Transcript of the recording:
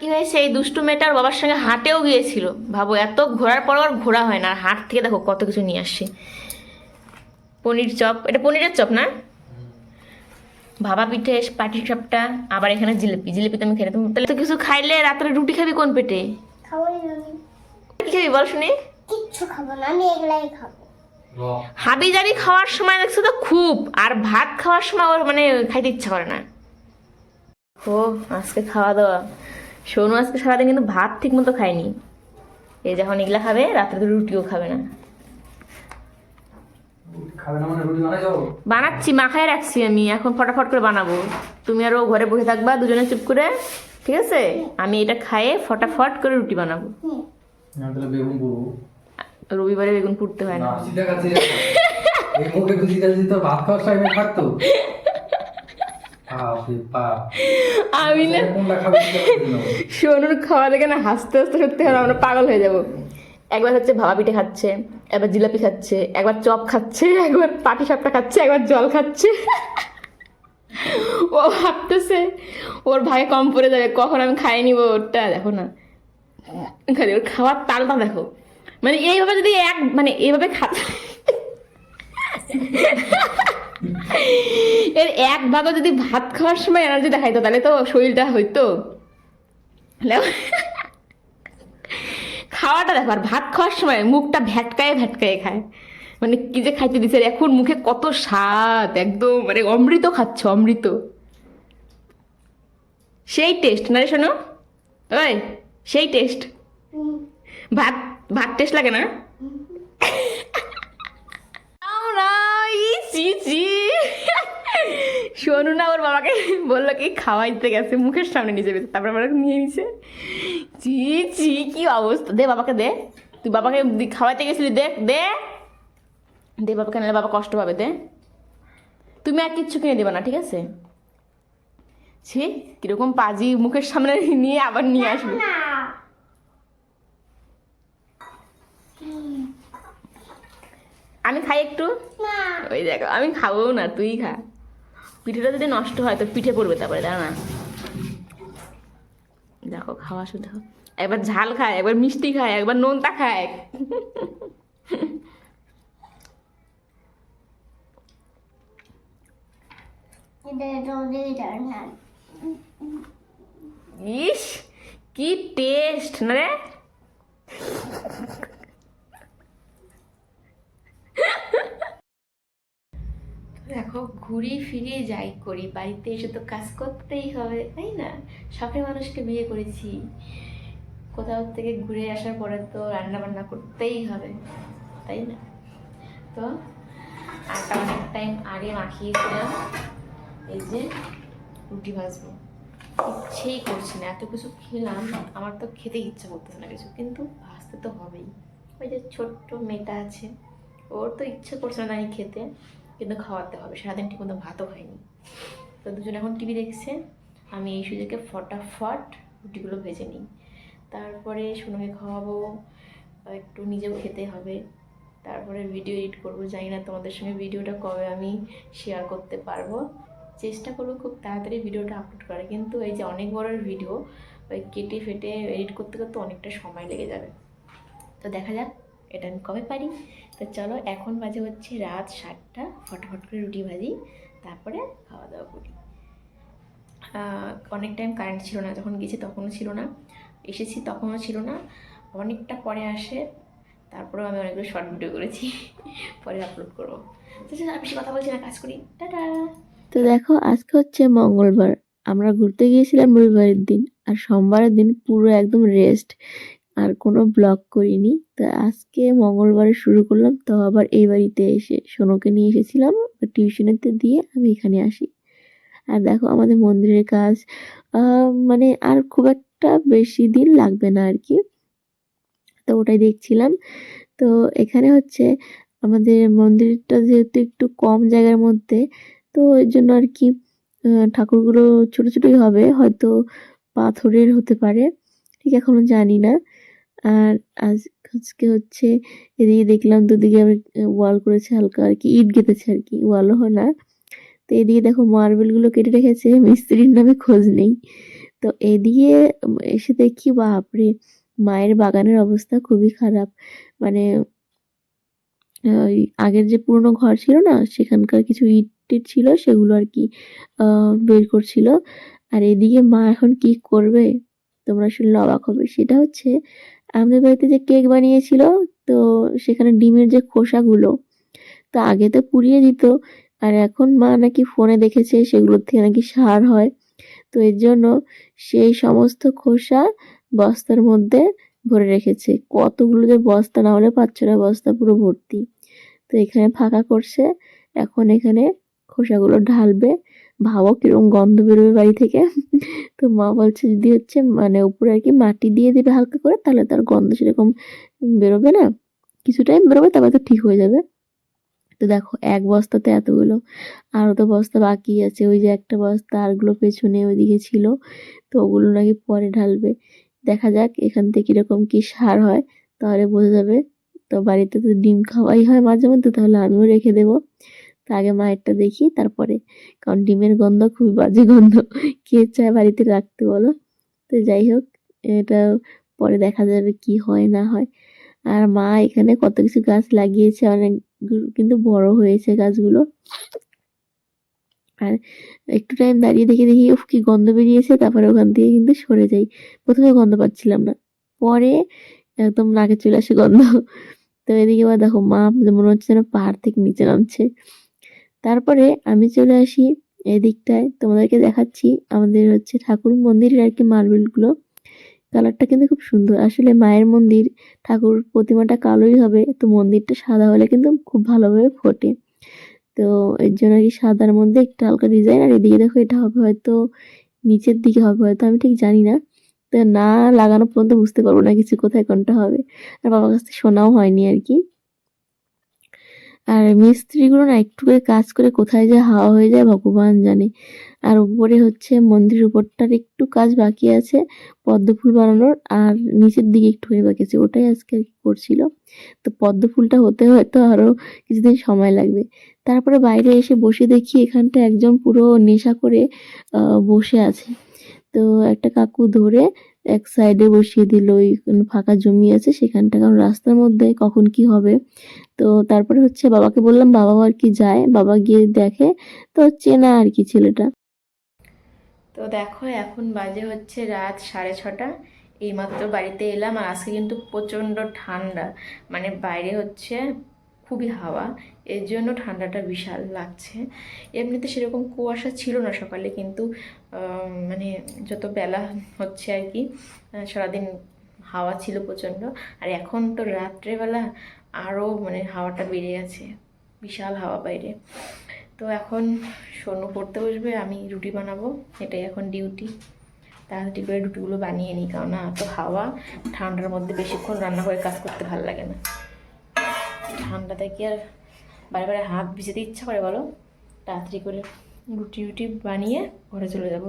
কি হয়েছে এই দুষ্টু মেয়েটার বাবার সঙ্গে হাটেও গিয়েছিল। ভাবো এত ঘোরার পর আর ঘোরা হয় না। আর হাট থেকে দেখো কত কিছু নিয়ে আসছে। পনির চপ এটা পনিরের চপ না? ভাবা পিঠে পাটি চপটা আবার এখানে জিলিপি। জিলিপি তো আমি খেলে তুমি তাহলে তো কিছু খাইলে রাত্রে রুটি খাবি কোন পেটে। কি খাবি বল শুনি। কিচ্ছু খাব না আমি এগুলাই খাব। হাবি জাবি খাওয়ার সময় দেখছ তো খুব আর ভাত খাওয়ার সময় ওর মানে খাইতে ইচ্ছা করে না। ও আজকে খাওয়া দাওয়া। সোনু আজকে সারাদিন কিন্তু ভাত ঠিক মতো খায়নি এই যখন এগুলা খাবে রাত্রে তো রুটিও খাবে না। মানে বানাচ্ছি মাখায় রাখছি আমি। এখন ফটাফট করে বানাবো। তুমি আরও ঘরে বসে থাকবা দুজনে চুপ করে ঠিক আছে? আমি এটা খাইয়ে ফটাফট করে রুটি বানাবো। রবিবারে বেগুন পুড়তে হয় না। আমি না। সোনুর খাওয়া দেখে না হাসতে হাসতে সত্যি আমরা পাগল হয়ে যাব। একবার হচ্ছে ভাবা পিঠে খাচ্ছে একবার জিলাপি খাচ্ছে একবার চপ খাচ্ছে একবার পাটি সাপটা খাচ্ছে একবার জল খাচ্ছে। ও ভাবতেছে ওর ভাই কম পড়ে যাবে কখন আমি খাইয়ে নিব ওরটা দেখো না। খালি ওর খাওয়ার তালটা দেখো। মানে এইভাবে যদি এক মানে এইভাবে খা এর এক ভাগও যদি ভাত খাওয়ার সময় এনার্জি দেখাইতো তাহলে তো শরীরটা হইতো। খাওয়াটা দেখো আর ভাত খাওয়ার সময় মুখটা ভ্যাটকায় ভ্যাটকায় খায়। মানে কি যে খাইতে দিছে এখন মুখে কত স্বাদ একদম মানে অমৃত খাচ্ছ অমৃত। সেই টেস্ট না রে শোনো ওই সেই টেস্ট ভাত ভাত টেস্ট লাগে না? আমরা ই শোনু না ওর বাবাকে বলল কি খাওয়াইতে গেছে মুখের সামনে নিয়ে যাবে। তারপর বাবাকে নিয়ে নিছে। চি চি কি অবস্থা? দে বাবাকে দে। তুই বাবাকে খাওয়াইতে গেছিলি দে দে। দে বাবাকে নাহলে বাবা কষ্ট পাবে দে। তুমি আর কিচ্ছু কিনে দেবে না ঠিক আছে? ছি কীরকম পাজি মুখের সামনে নিয়ে আবার নিয়ে আসবে। আমি খাই একটু? ওই দেখো আমি খাব না তুই খা। পিঠেটা যদি নষ্ট হয় তো পিঠে পড়বে তারপরে দাঁড়া না? দেখো খাওয়া শুধু একবার ঝাল খায় একবার মিষ্টি খায় একবার নোনতা খায়। ইস কি টেস্ট না রে দেখো ঘুরি ফিরে যাই করি, বাড়িতে এসে তো কাজ করতেই হবে, তাই না? শখের মানুষকে বিয়ে করেছি। কোথাও থেকে ঘুরে আসার পরে তো রান্না বান্না করতেই হবে, তাই না? তো আটা অনেক টাইম আগে মাখিয়েছিলাম, এই যে রুটি ভাজবো। ইচ্ছেই করছি না, এত কিছু খেলাম, আমার তো খেতে ইচ্ছা করতেছে না কিছু, কিন্তু ভাজতে তো হবেই। ওই যে ছোট্ট মেয়েটা আছে, ওর তো ইচ্ছে করছে না খেতে। কিন্তু খাওয়াতে হবে। সারাদিন ঠিক মতো ভাতও খাইনি। তো দুজন এখন টিভি দেখছে। আমি এই সুযোগে ফটাফট রুটিগুলো ভেজে নিই। তারপরে সোনাকে খাওয়াবো। একটু নিজেও খেতে হবে। তারপরে ভিডিও এডিট করব। জানি না তোমাদের সঙ্গে ভিডিওটা কবে আমি শেয়ার করতে পারব। চেষ্টা করব খুব তাড়াতাড়ি ভিডিওটা আপলোড করে কিন্তু এই যে অনেক বড় ভিডিও ওই কেটে ফেটে এডিট করতে করতে অনেকটা সময় লেগে যাবে। তো দেখা যাক এটা আমি কবে পারি? তো চলো এখন বাজে হচ্ছে রাত সাতটা, ফটাফট করে রুটি ভাজি, তারপরে খাওয়া দাওয়া করি অনেক টাইম কারেন্ট ছিল না, যখন গেছি তখনও ছিল না। এসেছি তখনও ছিল না। অনেকটা পরে আসে, তারপরেও আমি অনেকগুলো শর্ট ভিডিও করেছি, পরে আপলোড করব। তো আর বেশি কথা বলছি না, কাজ করি। টাটা! তো দেখো, আজকে হচ্ছে মঙ্গলবার। আমরা ঘুরতে গিয়েছিলাম রবিবারের দিন, আর সোমবারের দিন পুরো একদম রেস্ট আর কোনো ব্লগ করিনি। তো আজকে মঙ্গলবারে শুরু করলাম, তো আবার এই বাড়িতে এসে সোনুকে নিয়ে এসেছিলাম টিউশনেতে দিয়ে আমি এখানে আসি। আর দেখো আমাদের মন্দিরের কাজ মানে আর খুব একটা বেশি দিন লাগবে না আর কি। তো ওটাই দেখছিলাম। তো এখানে হচ্ছে আমাদের মন্দিরটা যেহেতু একটু কম জায়গার মধ্যে, তো এর জন্য আর কি ঠাকুরগুলো ছোট ছোটই হবে, হয়তো পাথরের হতে পারে, ঠিক এখনও জানি না। আর আজ আজকে হচ্ছে এদিকে দেখলাম দুদিকে আবার ওয়াল করেছে হালকা আর কি, ইট গেঁথেছে আর কি, ওয়ালও হয় না। তো এদিকে দেখো মার্বেলগুলো কেটে রেখেছে, মিস্ত্রির নামে খোঁজ নেই। তো এদিকে এসে দেখি, বাপরে, মায়ের বাগানের অবস্থা খুবই খারাপ। মানে ওই আগের যে পুরোনো ঘর ছিল না, সেখানকার কিছু ইট টিট ছিল, সেগুলো আর কি বের করছিল। আর এদিকে মা এখন কি করবে? তোমরা শুনলে অবাক হবে। সেটা হচ্ছে আমাদের বাড়িতে যে কেক বানিয়েছিল, তো সেখানে ডিমের যে খোসাগুলো, তো আগে তো পুড়িয়ে দিত। আর এখন মা নাকি ফোনে দেখেছে সেগুলোর থেকে নাকি সার হয়। তো এর জন্য সেই সমস্ত খোসা বস্তার মধ্যে ভরে রেখেছে। কতগুলো যে বস্তা, না হলে পাঁচ ছটা বস্তা পুরো ভর্তি। তো এখানে ফাঁকা করছে। এখন এখানে খোসাগুলো ঢালবে। ভাবো কীরকম গন্ধ বেরোবে বাড়ি থেকে। তো মা বলছে, যদি হচ্ছে মানে উপরে আর কি মাটি দিয়ে দেবে হালকা করে, তাহলে তার গন্ধ সেরকম বেরোবে না। কিছু টাইম বেরোবে, তারপর তো ঠিক হয়ে যাবে। তো দেখো, এক বস্তাতে এতগুলো। আরও তো বস্তা বাকি আছে। ওই যে একটা বস্তা, আরগুলো পেছনে ওইদিকে ছিল। তো ওগুলো নাকি পরে ঢালবে। দেখা যাক এখান থেকে কীরকম কী সার হয়, তাহলে বোঝা যাবে। তো বাড়িতে তো ডিম খাওয়াই হয় মাঝে মধ্যে, তাহলে আমিও রেখে দেবো। আগে মায়েরটা দেখি, তারপরে। কারণ ডিমের গন্ধ খুবই বাজে গন্ধ। কে চায় বাড়িতে রাখতে বলো? তো যাই হোক, এটা পরে দেখা যাবে কি হয়, না হয়। আর মা এখানে কত কিছু গাছ লাগিয়েছে, অনেক কিন্তু বড় হয়েছে গাছগুলো। আর একটু টাইম দাঁড়িয়ে দেখে দেখি, উফ, কি গন্ধ বেরিয়েছে, তারপরে ওখান থেকে কিন্তু সরে যাই। প্রথমে গন্ধ পাচ্ছিলাম না। পরে একদম নাকে চলে আসে গন্ধ। তো এদিকে আবার দেখো মা, মনে হচ্ছে যেন পাহাড় থেকে নিচে নামছে। তারপরে আমি চলে আসি এদিকটায়। তোমাদেরকে দেখাচ্ছি আমাদের হচ্ছে ঠাকুর মন্দিরের আর কি মার্বেলগুলো কালারটা কিন্তু খুব সুন্দর। আসলে মায়ের মন্দির, ঠাকুর প্রতিমাটা কালোই হবে। তো মন্দিরটা সাদা হলে কিন্তু খুব ভালোভাবে ফোটে। তো এর জন্য আর কি সাদার মধ্যে একটা হালকা ডিজাইন আর এদিকে দেখো এটা হবে হয়তো নিচের দিকে হবে হয়তো, আমি ঠিক জানি না। তো না লাগানো পর্যন্ত বুঝতে পারব না কিছু কোথায় কোনটা হবে। আর বাবার কাছ থেকে শোনাও হয়নি আর কি। আর মিস্ত্রিগুলো না একটু করে কাজ করে কোথায় যে হাওয়া হয়ে যায় ভগবান জানে। আর উপরে হচ্ছে মন্দির উপরটার একটু কাজ বাকি আছে পদ্ম ফুল বানানোর, আর নিচের দিকে একটু হয়ে বাকি আছে। ওটাই আজকে আর কি করছিল। তো পদ্ম ফুলটা হতে হয়তো আরও কিছুদিন সময় লাগবে। তারপরে বাইরে এসে বসে দেখি এখানটা একজন পুরো নেশা করে বসে আছে। তো একটা কাকু ধরে এক সাইডে বসিয়ে দিল, ওই ফাঁকা জমি আছে সেখানটা, কারণ রাস্তার মধ্যে কখন কি হবে? তো তারপরে হচ্ছে বাবাকে বললাম বাবাও আর কি যায়? বাবা গিয়ে দেখে, তো চেনা আর কি ছেলেটা। তো দেখো, এখন বাজে হচ্ছে রাত সাড়ে ছটা। এইমাত্র বাড়িতে এলাম আর আজকে কিন্তু প্রচণ্ড ঠান্ডা। মানে বাইরে হচ্ছে খুবই হাওয়া, এর জন্য ঠান্ডাটা বিশাল লাগছে। এমনিতে সেরকম কুয়াশা ছিল না সকালে, কিন্তু মানে যত বেলা হচ্ছে আর কি সারাদিন হাওয়া ছিল প্রচণ্ড, আর এখন তো রাত্রেবেলা আরও মানে হাওয়াটা বেড়ে গেছে, বিশাল হাওয়া বাইরে। তো এখন সোনু পড়তে বসবে, আমি রুটি বানাবো, এটাই এখন ডিউটি। তাড়াতাড়ি করে রুটিগুলো বানিয়ে নিই কারণ এত হাওয়া, ঠান্ডার মধ্যে বেশিক্ষণ রান্না করে কাজ করতে ভালো লাগে না। ঠান্ডাতে কি আর বারে বারে হাত ভিজাতে ইচ্ছা করে বলো। তাড়াতাড়ি করে রুটি রুটি বানিয়ে ঘরে চলে যাব।